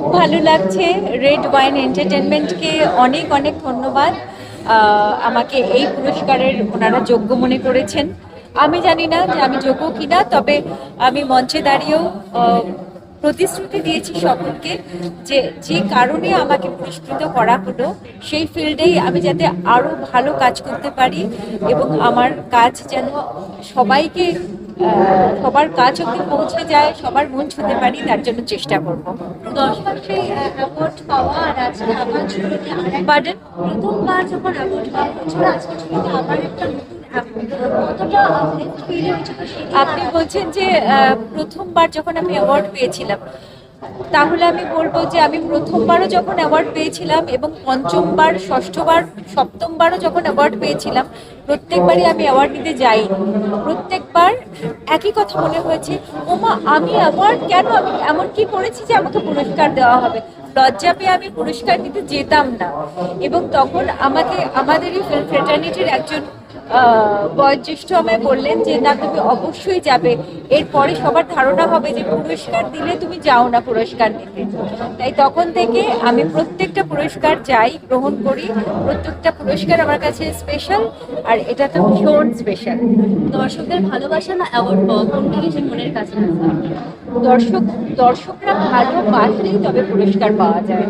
খুব ভালো লাগছে। রেড ওয়াইন এন্টারটেনমেন্টকে অনেক অনেক ধন্যবাদ। আমাকে এই পুরস্কারের ওনারা যোগ্য মনে করেছেন। আমি জানি না যে আমি যোগ্য কিনা, তবে আমি মঞ্চে দাঁড়িয়েও প্রতিশ্রুতি দিয়েছি সকলকে যে যে কারণে আমাকে পুরস্কৃত করা হলো, সেই ফিল্ডেই আমি যাতে আরও ভালো কাজ করতে পারি এবং আমার কাজ যেন সবাইকে সবার কাজ ওকে পৌঁছে যায় সবার মন ছুঁতে পারি তার জন্য চেষ্টা করব। দশ মাসে অ্যাওয়ার্ড পাওয়া আর আজকে আবার ছুটিতে আর প্রথমবার যখন অ্যাওয়ার্ড পাওয়া হয়েছিল আজকে ছুটিতে আবার একটা নতুন award। কতটা নেক্সট ফিল হয়েছিল সেটা? আপনি বলছেন যে প্রথমবার যখন আমি অ্যাওয়ার্ড পেয়েছিলাম তাহলে আমি বলব যে আমি প্রথমবারও যখন অ্যাওয়ার্ড পেয়েছিলাম এবং পঞ্চমবার, ষষ্ঠবার, সপ্তমবারও যখন অ্যাওয়ার্ড পেয়েছিলাম, প্রত্যেকবারই আমি অ্যাওয়ার্ড নিতে যাই প্রত্যেকবার একই কথা মনে হয়েছে, ওমা, আমি অ্যাওয়ার্ড কেন? আমি এমন কি করেছি যে আমাকে পুরস্কার দেওয়া হবে। লজ্জা পেয়ে আমি পুরস্কার নিতে যেতাম না। এবং তখন আমাকে আমাদেরই ফ্রেটার্নিটির একজন বয়োজ্যেষ্ঠ আমায় বললেন যে না তুমি অবশ্যই যাবে। এরপরে সবার ধারণা হবে যে পুরস্কার দিলে তুমি যাও না পুরস্কার নিতে। তাই তখন থেকে আমি প্রত্যেকটা পুরস্কার যাই গ্রহণ করি। প্রত্যেকটা পুরস্কার আমার কাছে স্পেশাল আর এটা তো ভীষণ স্পেশাল দর্শকদের ভালোবাসা না অ্যাওয়ার্ড পাওয়া কোনটা বেশি মনের কাছে দর্শক দর্শকরা ভালোবাসলেই তবে পুরস্কার পাওয়া যায়।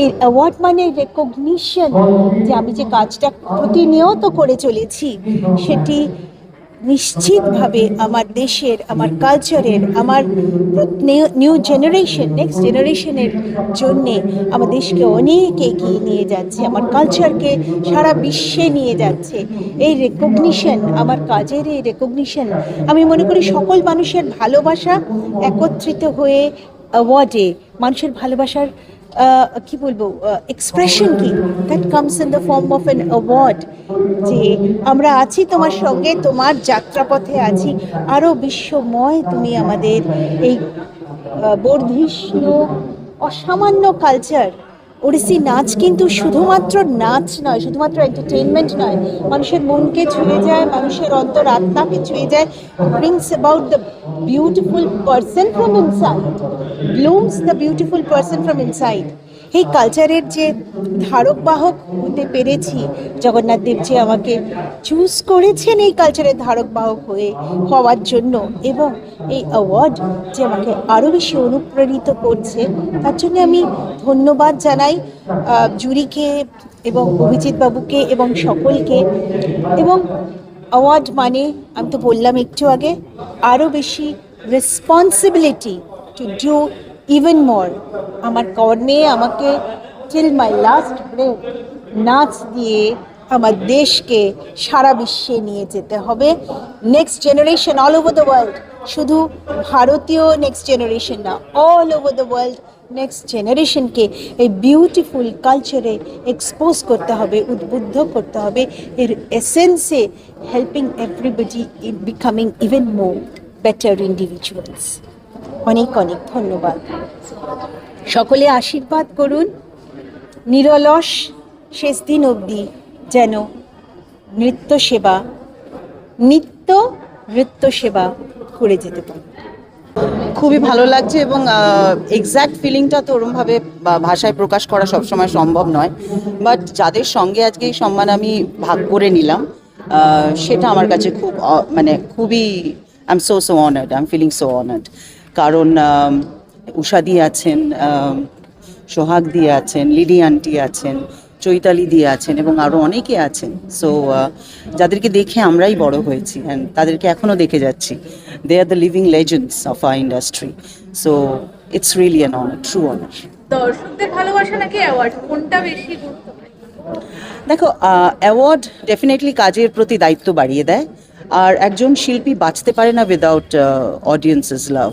এই অ্যাওয়ার্ড মানে রেকগনিশন যে আমি যে কাজটা প্রতিনিয়ত করে চলেছি, সেটি নিশ্চিতভাবে আমার দেশের, আমার কালচারের আমার নিউ জেনারেশন নেক্সট জেনারেশনের জন্যে আমার দেশকে অনেক এগিয়ে নিয়ে যাচ্ছে, আমার কালচারকে সারা বিশ্বে নিয়ে যাচ্ছে। এই রেকগনিশন আমার কাজের এই রেকগনিশন আমি মনে করি সকল মানুষের ভালোবাসা একত্রিত হয়ে অ্যাওয়ার্ডে মানুষের ভালোবাসার কি বলব এক্সপ্রেশন কি? That comes in the form of an award যে আমরা আছি তোমার সঙ্গে তোমার যাত্রাপথে আছি। আরও বিশ্বময় তুমি আমাদের এই আহ, বর্ধিষ্ণু অসামান্য কালচার ওড়িশি নাচ কিন্তু শুধুমাত্র নাচ নয়, শুধুমাত্র এন্টারটেনমেন্ট নয়। মানুষের মনকে ছুঁয়ে যায়, মানুষের অন্তর আত্মাকে ছুঁয়ে যায়। Brings about the beautiful person from inside blooms the beautiful person from inside এই কালচারের যে ধারক বাহক হতে পেরেছি, জগন্নাথ দেবজি আমাকে চুজ করেছেন এই কালচারের ধারক বাহক হয়ে, হওয়ার জন্য এবং এই অ্যাওয়ার্ড যে আমাকে আরও বেশি অনুপ্রাণিত করছে, তার জন্য আমি ধন্যবাদ জানাই। আহ, জুরিকে এবং অভিজিৎ বাবুকে এবং সকলকে। এবং অ্যাওয়ার্ড মানে আমি তো বললাম একটু আগে আরও বেশি responsibility to do even more আমার কর্মে আমাকে টিল মাই লাস্ট ব্রেথ নাচ দিয়ে আমার দেশকে সারা বিশ্বে নিয়ে যেতে হবে। Next generation all over the world শুধু ভারতীয় নেক্সট জেনারেশন না all over the world next জেনারেশনকে এই বিউটিফুল কালচারে এক্সপোজ করতে হবে, উদ্বুদ্ধ করতে হবে। এর এসেন্সে helping everybody in becoming even more better individuals অনেক অনেক ধন্যবাদ। সকলে আশীর্বাদ করুন। নিরলস শেষ দিন অবধি যেন নৃত্য সেবা, নিত্য নৃত্য সেবা করে যেতে পারে। খুবই ভালো লাগছে এবং এক্স্যাক্ট ফিলিংটা তো ওরমভাবে ভাষায় প্রকাশ করা সবসময় সম্ভব নয়। বাট যাদের সঙ্গে আজকে এই সম্মান আমি ভাগ করে নিলাম সেটা আমার কাছে খুব মানে খুবই I am so so honoured I am feeling so honoured কারণ উষাদি আছেন সোহাগ দিয়ে আছেন, লিডি আন্টি আছেন চৈতালি দিয়ে আছেন এবং আরও অনেকে আছেন। সো যাদেরকে দেখে আমরাই বড় হয়েছি অ্যান্ড তাদেরকে এখনও দেখে যাচ্ছি। They are the living legends of a industry so it's really an honour true honour দর্শকদের ভালোবাসা নাকি অ্যাওয়ার্ড কোনটা বেশি দেখো অ্যাওয়ার্ড ডেফিনেটলি কাজের প্রতি দায়িত্ব বাড়িয়ে দেয়। আর একজন শিল্পী বাঁচতে পারে না উইদাউট অডিয়েন্সেস লাভ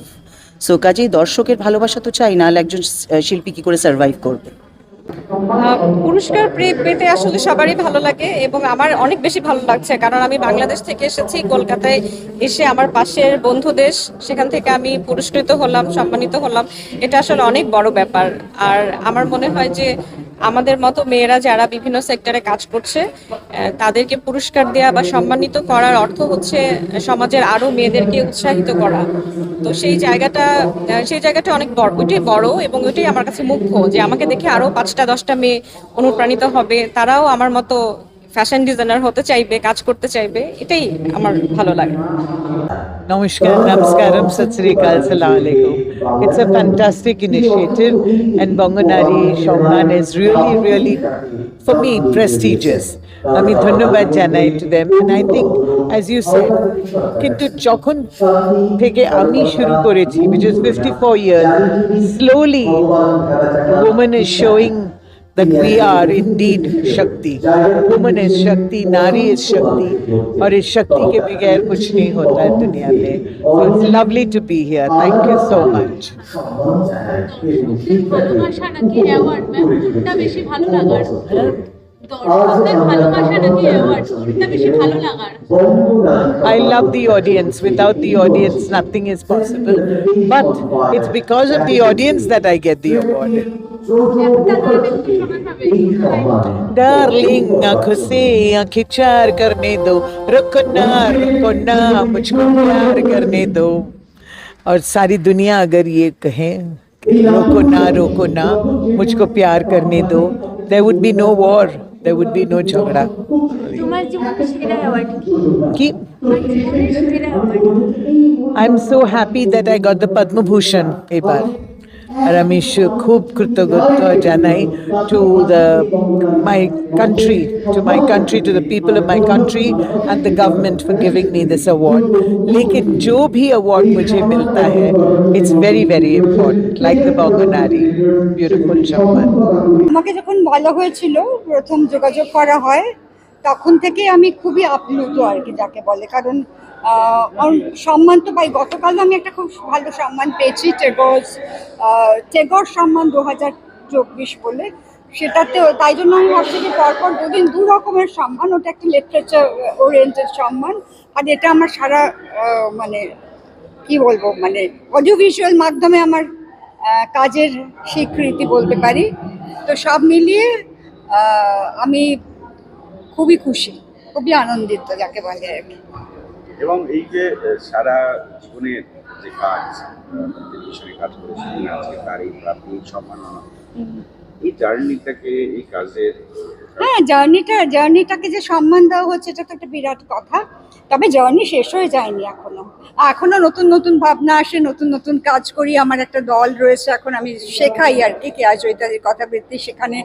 সো কাজেই দর্শকের ভালোবাসা তো চাই নাহলে একজন শিল্পী কি করে সার্ভাইভ করবে? পুরস্কার পেতে আসলে সবারই ভালো লাগে এবং আমার অনেক বেশি ভালো লাগছে। কারণ আমি বাংলাদেশ থেকে এসেছি, কলকাতায় এসে আমার পাশের বন্ধু দেশ, সেখান থেকে আমি পুরস্কৃত হলাম, সম্মানিত হলাম। এটা আসলে অনেক বড় ব্যাপার। আর আমার মনে হয় যে আমাদের মতো মেয়েরা যারা বিভিন্ন সেক্টরে কাজ করছে তাদেরকে পুরস্কার দেওয়া বা সম্মানিত করার অর্থ হচ্ছে সমাজের আরও মেয়েদেরকে উৎসাহিত করা। তো সেই জায়গাটা সেই জায়গাটা অনেক বড়, ওইটাই বড় এবং ওইটাই আমার কাছে মুখ্য যে আমাকে দেখে আরও পাঁচটা, দশটা মেয়ে অনুপ্রাণিত হবে। তারাও আমার মতো ফ্যাশন ডিজাইনার হতে চাইবে, কাজ করতে চাইবে, এটাই আমার ভালো লাগে। নমস্কার নমস্কার সত্রিকাল সালাম আলাইকুম। It's a fantastic initiative and Banganari Samman is really really for me prestigious আমি ধন্যবাদ জানাই to them and I think as you say কিন্তু যখন থেকে আমি শুরু করেছি which is fifty four year slowly women is showing that we are indeed Shakti. Woman is Shakti, Nari is Shakti. और इस शक्ति के बगैर कुछ नहीं होता है दुनिया में So it's lovely to be here. Thank you so much. ভালোবাসা নাকি অ্যাওয়ার্ড ম্যাম কোনটা বেশি ভালো লাগার দর্শকদের ভালোবাসা নাকি অ্যাওয়ার্ড কোনটা বেশি ভালো লাগার I love the audience. Without the audience, nothing is possible. But it's because of the audience that I get the award. Darling आँखों से आँखें चार करने दो। रुको ना रुको ना मुझको प्यार करने दो। और सारी दुनिया अगर ये कहे रोको ना रोको ना मुझको प्यार करने दो। There would be no war there would be no झगड़ा। की? I am so happy that I got the Padma Bhushan एक बार। আর আমি সু- খুব কৃতজ্ঞতা জানাই to the my country to my country to the people of my country and the government for giving me this award लेकिन जो भी अवार्ड मुझे मिलता है it's very very important like the बॉगनारी beautiful सम्मान আমাকে যখন বলা হয়েছিল প্রথম যোগাযোগ করা হয় তখন থেকে আমি খুবই আপ্লুত আর কি যাকে বলে। কারণ সম্মান তো পাই গতকাল আমি একটা খুব ভালো সম্মান পেয়েছি টেগর টেগর সম্মান দু হাজার চব্বিশ বলে। সেটাতে তাই জন্য আমি ভাবছি যে পরপর দুদিন দু রকমের সম্মান, ওটা একটা লিটারেচার ওরিয়েন্টেড সম্মান। আর এটা আমার সারা মানে কি বলব মানে অডিও ভিজুয়াল মাধ্যমে আমার কাজের স্বীকৃতি বলতে পারি। তো সব মিলিয়ে আমি খুবই খুশি খুবই আনন্দিত যাকে বলে আর কি। এবং এই যে সারা জীবনের যে কাজ টেলিভিশনে কাজ করেছেন আজকে তার এই প্রাথমিক সম্মাননা। এই জার্নিটাকে এই কাজের হ্যাঁ জার্নিটা জার্নিটাকে যে সম্মান দেওয়া হচ্ছে, এটা তো একটা বিরাট কথা। তবে জার্নি শেষ হয়ে যায়নি এখনও। এখনও নতুন নতুন ভাবনা আসে, নতুন নতুন কাজ করি, আমার একটা দল রয়েছে, এখন আমি শেখাই আর কি কেয়া চৈতালির কথাবৃত্তি, সেখানে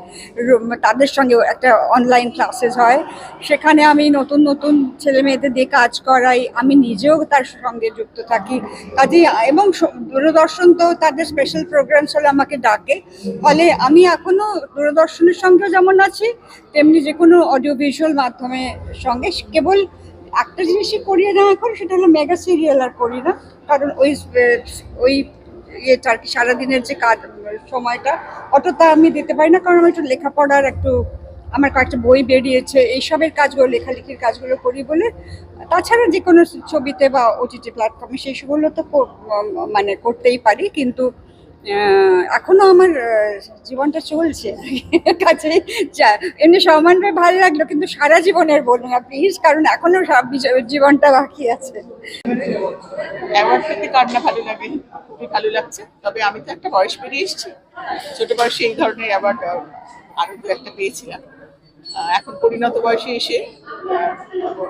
তাদের সঙ্গে একটা অনলাইন ক্লাসেস হয়। সেখানে আমি নতুন নতুন ছেলে মেয়েদের দিয়ে কাজ করাই, আমি নিজেও তার সঙ্গে যুক্ত থাকি। কাজে এবং দূরদর্শন তো তাদের স্পেশাল প্রোগ্রামস হলে আমাকে ডাকে। ফলে আমি এখনও দূরদর্শনের সঙ্গেও যেমন আছি তেমনি যে কোনো অডিও ভিজুয়াল মাধ্যমে সঙ্গে কেবল একটা জিনিসই করিয়ে না এখন, সেটা হলো মেগা সিরিয়াল আর করি না। কারণ ওই ওই ইয়েটা আর কি, সারাদিনের যে কাজ, সময়টা, অতটা আমি দিতে পারি না। কারণ আমার একটু লেখাপড়ার একটু, আমার কয়েকটা বই বেরিয়েছে, এইসবের কাজগুলো, লেখালেখির কাজগুলো করি বলে। তাছাড়া যে কোনো ছবিতে বা ওটিটি প্ল্যাটফর্মে সেই সেগুলো তো মানে করতেই পারি। কিন্তু এখনও আমার জীবনটা চলছে। কাছে এমনি সম্মানভাবে ভালো লাগল কিন্তু সারা জীবনের বলুন না প্লিজ কারণ এখনও সব জীবনটা বাকি আছে। অ্যাওয়ার্ড পেতে কার না ভালো লাগে? খুবই ভালো লাগছে। তবে আমি তো একটা বয়স পেরিয়ে এসেছি। ছোট বয়সে এই ধরনের অ্যাওয়ার্ড আরও দু একটা পেয়েছিলাম। আহ, এখন পরিণত বয়সে এসে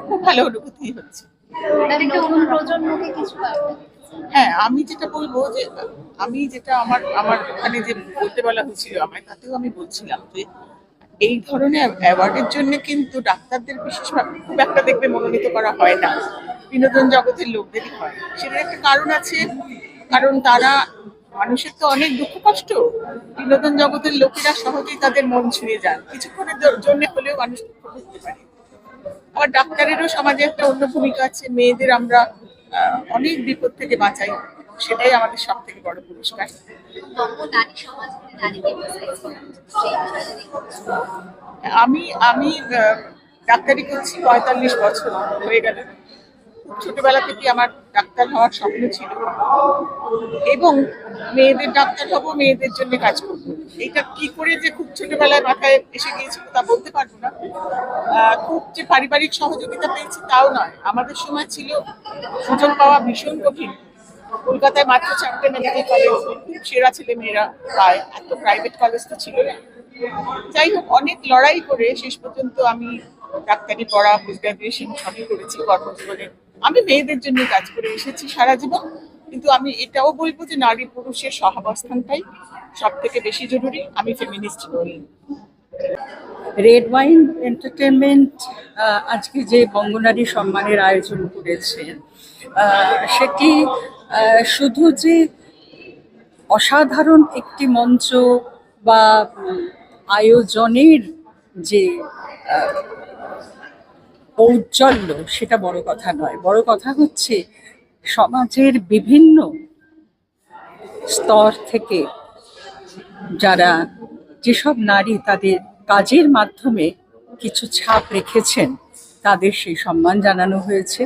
খুব ভালো অনুভূতি হচ্ছে। প্রজন্মকে কিছু হ্যাঁ আমি যেটা বলব যে, আমি যেটা আমার আমার ওখানে যে বলতে বলা হয়েছিল আমায়, তাতেও আমি বলছিলাম যে, এই ধরনের অ্যাওয়ার্ডের জন্য কিন্তু ডাক্তারদের বিশেষভাবে খুব একটা দেখবে মনোনীত করা হয় না। বিনোদন জগতের লোকদেরই হয়। সেটার একটা কারণ আছে, কারণ তারা, মানুষের তো অনেক দুঃখ কষ্ট। বিনোদন জগতের লোকেরা সহজেই তাদের মন ছুঁয়ে যান কিছুক্ষণের জন্য হলেও মানুষ করতে পারে। আবার ডাক্তারেরও সমাজে একটা অন্য ভূমিকা আছে। মেয়েদের আমরা অনেক বিপদ থেকে বাঁচাই। সেটাই আমাদের সব থেকে বড় পুরস্কার আমি আমি ডাক্তারি করছি পঁয়তাল্লিশ বছর হয়ে গেল। ছোটবেলা থেকে আমার ডাক্তার হওয়ার স্বপ্ন ছিল। এবং মেয়েদের ডাক্তার হব, মেয়েদের জন্য কাজ করব। এটা কি করে যে খুব ছোটবেলায় মাথায় এসে গিয়েছিল তা বলতে পারব না। খুব যে পারিবারিক সহযোগিতা পেয়েছি তাও নয়। আমাদের সময় ছিল সুযোগ পাওয়া ভীষণ কঠিন। কলকাতায় মাত্র চারটে মেডিকেল কলেজ খুব সেরা ছেলে মেয়েরা পায় এত প্রাইভেট কলেজ তো ছিল না। যাই হোক, অনেক লড়াই করে শেষ পর্যন্ত আমি ডাক্তারি পড়া পোস্ট গ্রাজুয়েশন সবই করেছি, কর্মজীবনে। আমি মেয়েদের জন্য কাজ করে এসেছি সারা জীবন, কিন্তু আমি এটাও বলব যে নারী পুরুষের সহাবস্থানটাই সব থেকে বেশি জরুরি। আমি ফেমিনিস্ট নই। রেড ওয়াইন এন্টারটেনমেন্ট আজকে যে বঙ্গনারী সম্মানের আয়োজন করেছে সেটি শুধু যে অসাধারণ একটি মঞ্চ বা আয়োজনের যে ঔজ্জ্বল্য, সেটা বড় কথা নয়। বড় কথা হচ্ছে, সমাজের বিভিন্ন স্তর থেকে যারা যেসব নারী তাদের কাজের মাধ্যমে কিছু ছাপ রেখেছেন, তাদের সেই সম্মান জানানো হয়েছে।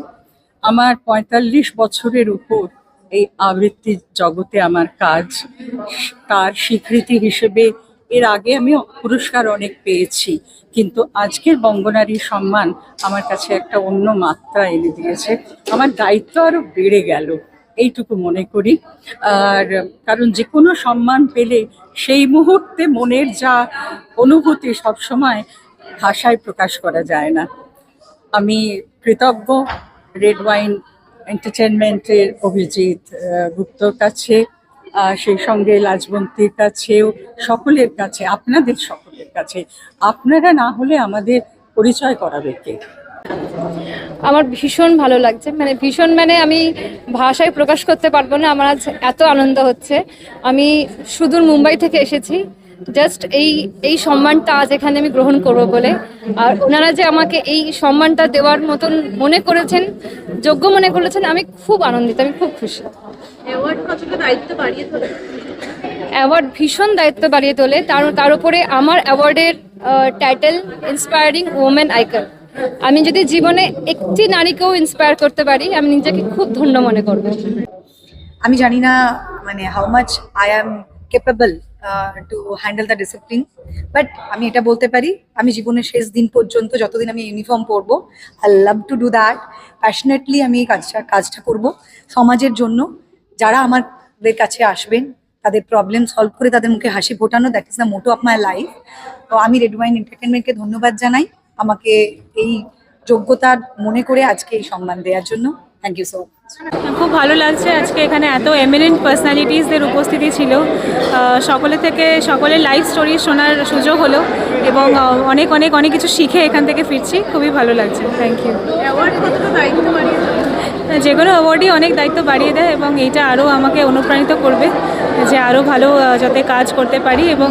আমার পঁয়তাল্লিশ বছরের উপর এই আবৃত্তির জগতে আমার কাজ, তার স্বীকৃতি হিসেবে এর আগে আমি পুরস্কার অনেক পেয়েছি, কিন্তু আজকের বঙ্গনারী সম্মান আমার কাছে একটা অন্য মাত্রা এনে দিয়েছে। আমার দায়িত্ব আরও বেড়ে গেল, এইটুকু মনে করি। আর কারণ যে কোনো সম্মান পেলে সেই মুহূর্তে মনের যা অনুভূতি সবসময় ভাষায় প্রকাশ করা যায় না। আমি কৃতজ্ঞ রেড ওয়াইন এন্টারটেনমেন্টের অভিজিৎ গুপ্তর কাছে। সেই সঙ্গে লাজবন্তীর কাছেও, সকলের কাছে, আপনাদের সকলের কাছে। আপনারা না হলে আমাদের পরিচয় করাবে কে? আমার ভীষণ ভালো লাগছে। মানে ভীষণ মানে আমি ভাষায় প্রকাশ করতে পারব না, আমার আজ এত আনন্দ হচ্ছে। আমি সুদূর মুম্বাই থেকে এসেছি। জাস্ট এই এই সম্মানটা আজ এখানে আমি গ্রহণ করব বলে। আর ওনারা যে আমাকে এই সম্মানটা দেওয়ার মতন মনে করেছেন, যোগ্য মনে করেছেন, আমি খুব আনন্দিত, আমি খুব খুশি। অ্যাওয়ার্ড কতটা দায়িত্ব বাড়িয়ে তোলে? অ্যাওয়ার্ড ভীষণ দায়িত্ব বাড়িয়ে তোলে। তার তার উপরে আমার অ্যাওয়ার্ডের টাইটেল ইন্সপায়ারিং ওমেন আইকন আমি যদি জীবনে একটি নারীকেও ইন্সপায়ার করতে পারি আমি নিজেকে খুব ধন্য মনে করব। আমি জানি না মানে how much I am capable to handle the discipline but আমি এটা বলতে পারি আমি জীবনের শেষ দিন পর্যন্ত যতদিন আমি ইউনিফর্ম পরবো I love to do that passionately আমি এই কাজটা কাজটা করব। সমাজের জন্য যারা আমাদের কাছে আসবেন তাদের প্রবলেম সলভ করে তাদের মুখে হাসি ফোটানো that is the motto of my life তো আমি রেড ওয়াইন এন্টারটেনমেন্টকে ধন্যবাদ জানাই আমাকে এই যোগ্যতার মনে করে আজকে এই সম্মান দেওয়ার জন্য। থ্যাংক ইউ সো মাচ খুব ভালো লাগছে আজকে এখানে এত এমিনেন্ট পার্সোনালিটিসদের উপস্থিতি ছিল। সকলে থেকে সকলের লাইফ স্টোরি শোনার সুযোগ হলো এবং অনেক অনেক অনেক কিছু শিখে এখান থেকে ফিরছি। খুবই ভালো লাগছে। থ্যাংক ইউ অ্যাওয়ার্ড কতটা দায়িত্ব যে কোনো অ্যাওয়ার্ডই অনেক দায়িত্ব বাড়িয়ে দেয় এবং এইটা আরও আমাকে অনুপ্রাণিত করবে যে আরও ভালো যাতে কাজ করতে পারি এবং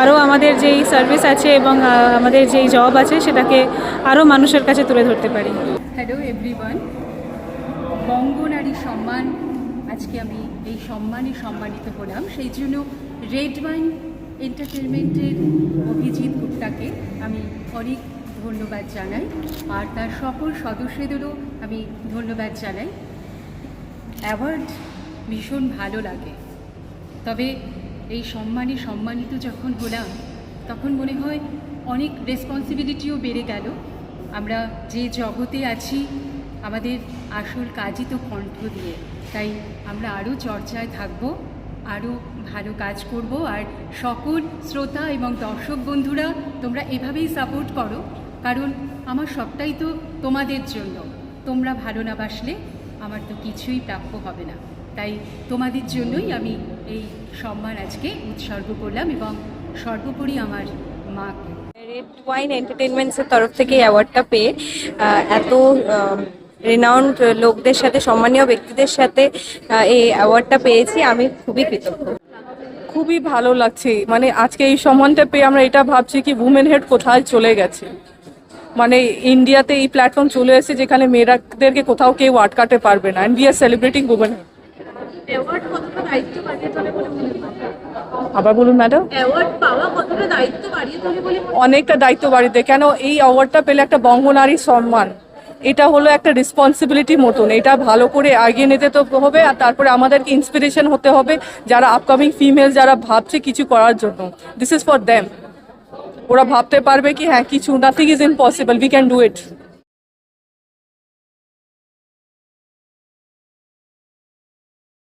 আরও আমাদের যেই সার্ভিস আছে এবং আমাদের যেই জব আছে সেটাকে আরও মানুষের কাছে তুলে ধরতে পারি। হ্যালো এভরিওয়ান বঙ্গনারী সম্মান, আজকে আমি এই সম্মানে সম্মানিত হলাম। সেই জন্য রেড ওয়াইন এন্টারটেনমেন্টের অভিজিৎ গুপ্তাকে আমি অনেক ধন্যবাদ জানাই। আর তার সকল সদস্যদেরও আমি ধন্যবাদ জানাই। অ্যাওয়ার্ড ভীষণ ভালো লাগে। তবে এই সম্মানে সম্মানিত যখন হলাম, তখন মনে হয় অনেক রেসপন্সিবিলিটিও বেড়ে গেল। আমরা যে জগতে আছি, আমাদের আসল কাজই তো কণ্ঠ দিয়ে। তাই আমরা আরও চর্চায় থাকব, আরও ভালো কাজ করব। আর সকল শ্রোতা এবং দর্শক বন্ধুরা, তোমরা এভাবেই সাপোর্ট করো। কারণ আমার সবটাই তো তোমাদের জন্য। তোমরা ভালো না বাসলে আমার তো কিছুই প্রাপ্য হবে না। তাই তোমাদের জন্যই আমি এই সম্মান আজকে উৎসর্গ করলাম এবং সর্বোপরি আমার মাকে। রেড ওয়াইন এন্টারটেনমেন্টসের তরফ থেকে এই অ্যাওয়ার্ডটা পেয়ে এত রেনাউন্ড লোকদের সাথে সম্মানীয় ব্যক্তিদের সাথে এই অ্যাওয়ার্ডটা পেয়েছি। আমি খুবই কৃতজ্ঞ। খুবই ভালো লাগছে। মানে আজকে এই সম্মানটা পেয়ে আমরা এটা ভাবছি কি উমেন হেড কোথায় চলে গেছে। মানে ইন্ডিয়াতে এই প্ল্যাটফর্ম চলে এসেছে যেখানে মেয়েরাদেরকে কোথাও কেউ আটকাতে পারবে না। অ্যান্ড সেলিব্রেটিং উমেন আবার বলুন ম্যাডাম অনেকটা দায়িত্ব বাড়িতে কেন এই অ্যাওয়ার্ডটা পেলে একটা বঙ্গনারী সম্মান। এটা হলো একটা রেসপন্সিবিলিটি মতন। এটা ভালো করে আগিয়ে নিতে তো হবে আর তারপরে আমাদেরকে ইন্সপিরেশন হতে হবে যারা আপকামিং ফিমেল যারা ভাবছে কিছু করার জন্য। দিস ইজ ফর দ্যাম ওরা ভাবতে পারবে কি হ্যাঁ কিছু nothing is impossible we can do it